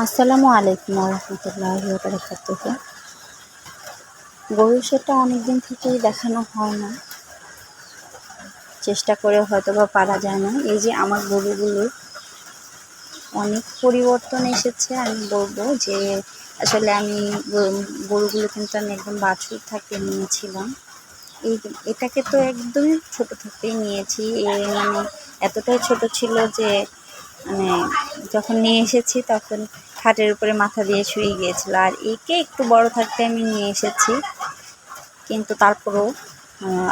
আসসালামু আলাইকুম রহমতুল্লাহ বারাকাতুহ। গরু সেটা অনেকদিন থেকেই দেখানো হয় না। চেষ্টা করে হয়তো বা পারা যায় না। এই যে আমার গরুগুলো অনেক পরিবর্তন এসেছে, আমি বলব যে আসলে আমি গরুগুলো কিন্তু আমি একদম বাছুর থাকতে নিয়েছিলাম। এই এটাকে তো একদমই ছোট থাকতেই নিয়েছি। এ মানে এতটাই ছোট ছিল যে মানে যখন নিয়ে এসেছি তখন খাটের উপরে মাথা দিয়ে শুয়ে গিয়েছিল। আর একে একটু বড় থাকতে আমি নিয়ে এসেছি। কিন্তু তারপরেও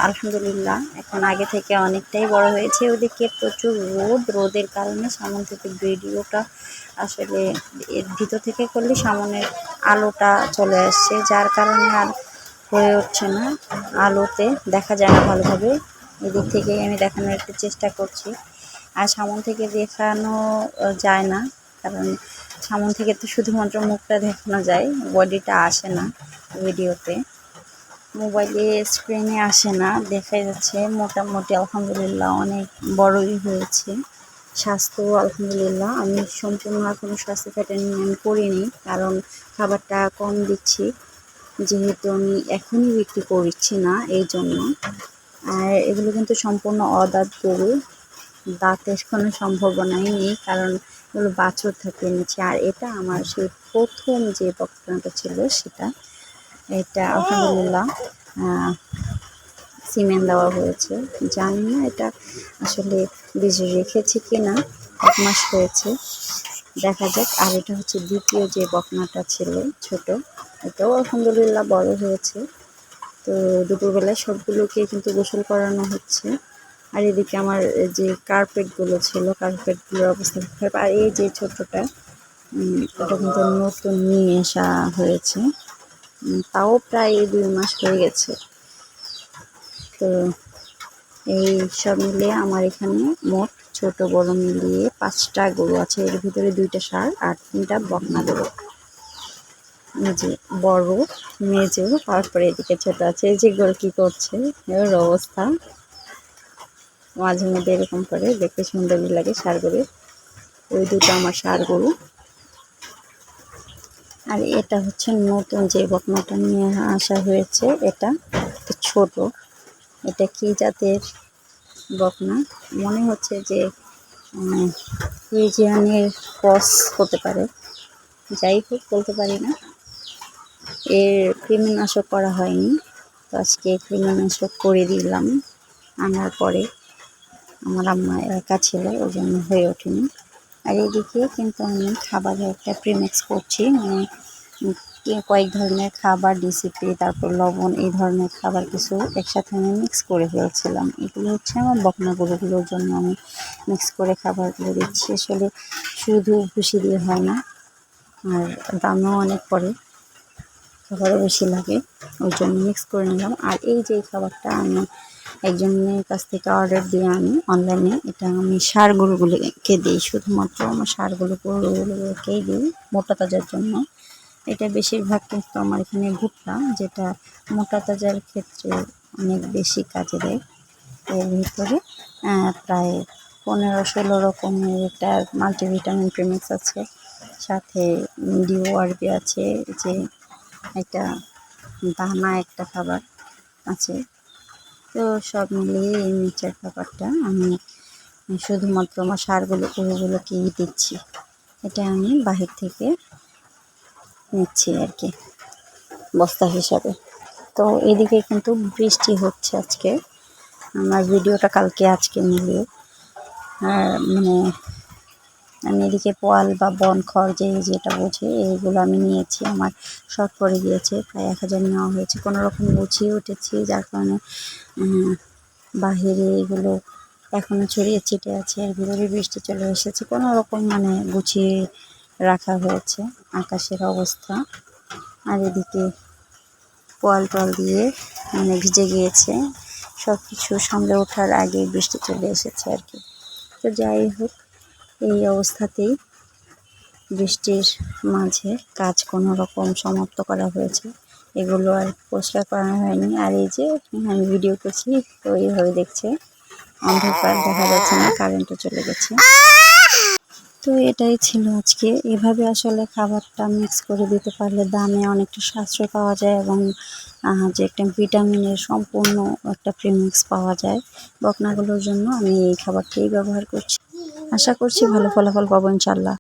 আলহামদুলিল্লাহ, এখন আগে থেকে অনেকটাই বড় হয়েছে। ওদিকে প্রচুর রোদ। রোদের কারণে সামন থেকে ভিডিওটা আসলে এর ভিতর থেকে করলে সামনের আলোটা চলে আসছে। যার কারণে আর হয়ে উঠছে না। আলোতে দেখা যায় না ভালোভাবে। এদিক থেকে আমি দেখানোর একটু চেষ্টা করছি। আর সামন থেকে দেখানো যায় না। কারণ সামন থেকে তো শুধুমাত্র মুখটা দেখানো যায়, বডিটা আসে না ভিডিওতে। মোবাইলে স্ক্রিনে আসে না দেখা যাচ্ছে মোটামুটি আলহামদুলিল্লাহ অনেক বড়ই হয়েছে। স্বাস্থ্য আলহামদুলিল্লাহ, আমি সম্পূর্ণ এখনও স্বাস্থ্য প্যাটার্ন করিনি, কারণ খাবারটা কম দিচ্ছি, যেহেতু আমি এখনই বিক্রি করছি না এই জন্য আর এগুলো কিন্তু সম্পূর্ণ অদাঁত গরু দাঁতের কোনো সম্ভাবনাই নেই কারণ এগুলো বাছর থেকে এনেছি আর এটা আমার সেই প্রথম যে বক্তব্যটা ছিল সেটা এটা আলহামদুলিল্লাহ সিমেন্ট দেওয়া হয়েছে। জানি না এটা আসলে বীজ রেখেছি কি না এক মাস হয়েছে। দেখা যাক। আর এটা হচ্ছে দ্বিতীয় যে বকনাটা ছিল ছোট এটাও আলহামদুলিল্লাহ বড় হয়েছে। তো দুপুরবেলায় সবগুলোকে কিন্তু গোসল করানো হচ্ছে। আর এদিকে আমার যে কার্পেটগুলো ছিল কার্পেটগুলোর অবস্থা খারাপ আর এই যে ছোটটা উম, ওটা কিন্তু নতুন নিয়ে আসা হয়েছে। তাও প্রায় দুই মাস হয়ে গেছে। তো এই সব মিলিয়ে আমার এখানে মোট ছোট বড় মিলিয়ে পাঁচটা গরু আছে। এর ভিতরে দুইটা সার আর তিনটা বকনা গরু। যে বড় মেজো তারপরে এদিকে ছোট আছে। এই যে গরু কি করছে এর অবস্থা। মাঝে মধ্যে এরকম করে দেখতে সুন্দরই লাগে সার গরু ওই দুটো আমার সার গরু। আর এটা হচ্ছে নতুন যে বকনাটা নিয়ে আসা হয়েছে, এটা ছোট। এটা কি জাতের বকনা? মনে হচ্ছে যে ফ্রিজিয়ানের ক্রস হতে পারে। যাই হোক, বলতে পারি না। এর কৃমিনাশক করা হয়নি। তো আজকে কৃমিনাশক করে দিলাম, আনার পরে। আমার আম্মা একা ছিল, ওই জন্য হয়ে ওঠেনি। আর এদিকে কিন্তু আমি খাবারে একটা প্রিমিক্স করছি মানে কয়েক ধরনের খাবার ডিসিপি তারপর লবণ, এই ধরনের খাবার কিছু একসাথে আমি মিক্স করে ফেলছিলাম। এগুলো হচ্ছে আমার বকনা গরুগুলোর জন্য আমি মিক্স করে খাবারগুলো দিচ্ছি। আসলে শুধু ভুসি দিয়ে হয় না, আর দামও অনেক পড়ে, খাবারও বেশি লাগে, ওই জন্য মিক্স করে নিলাম। আর এই যে খাবারটা আমি একজনের কাছ থেকে অর্ডার দিয়ে আমি অনলাইনে এটা আমি সার গরুগুলোকে দিই। শুধুমাত্র আমার সার গরু গরুগুলোকেই দিই মোটা তাজার জন্য। এটা বেশিরভাগ কিন্তু আমার এখানে ভুট্টা, যেটা মোটা তাজার ক্ষেত্রে অনেক বেশি কাজে দেয়। এর ভিতরে প্রায় পনেরো ষোলো রকমের একটা মাল্টিভিটামিন প্রিমিক্স আছে। সাথে ডিওআরবি আছে, যে একটা দানা একটা খাবার আছে। তো সব মিলিয়ে এই নিচের ব্যাপারটা আমি শুধুমাত্র আমার সারগুলো কুড়িগুলোকেই দিচ্ছি। এটা আমি বাহির থেকে নিচ্ছি আর কি, বস্তা হিসাবে। তো এদিকে কিন্তু বৃষ্টি হচ্ছে আজকে। আমার ভিডিওটা কালকে আজকে মিলিয়ে, আর মানে আমি এদিকে পোয়াল বা বন, খড় যে যেটা বোঝে, এইগুলো আমি নিয়েছি। আমার শর্ট পড়ে গিয়েছে, প্রায় এক হাজার নেওয়া হয়েছে। কোনো রকম গুছিয়ে উঠেছি, যার কারণে বাহিরে এগুলো এখনও ছড়িয়ে ছিটে আছে আর ভিতরে বৃষ্টি চলে এসেছে। কোনো রকম মানে গুছিয়ে রাখা হয়েছে, আকাশের অবস্থা। আর এদিকে পোয়াল টোয়াল দিয়ে মানে ভিজে গিয়েছে। সব কিছু সামলে ওঠার আগে বৃষ্টি চলে এসেছে আর কি। তো যাই হোক এই অবস্থাতেই বৃষ্টির মাঝে কাজ কোনো রকম সমাপ্ত করা হয়েছে। এগুলো আর পরিষ্কার করানো হয়নি। আর এই যে আমি ভিডিও করছি, তো এইভাবে দেখছে। অন্ধকার দেখা যাচ্ছে না কারেন্টও চলে গেছে। তো এটাই ছিল আজকে। এভাবে আসলে খাবারটা মিক্স করে দিতে পারলে দামে অনেকটা সাশ্রয় পাওয়া যায় এবং যে একটা ভিটামিনের সম্পূর্ণ একটা প্রিমিক্স পাওয়া যায়। বকনাগুলোর জন্য আমি এই খাবারটাই ব্যবহার করছি। আশা করছি ভালো ফলাফল পাবো ইনশাল্লাহ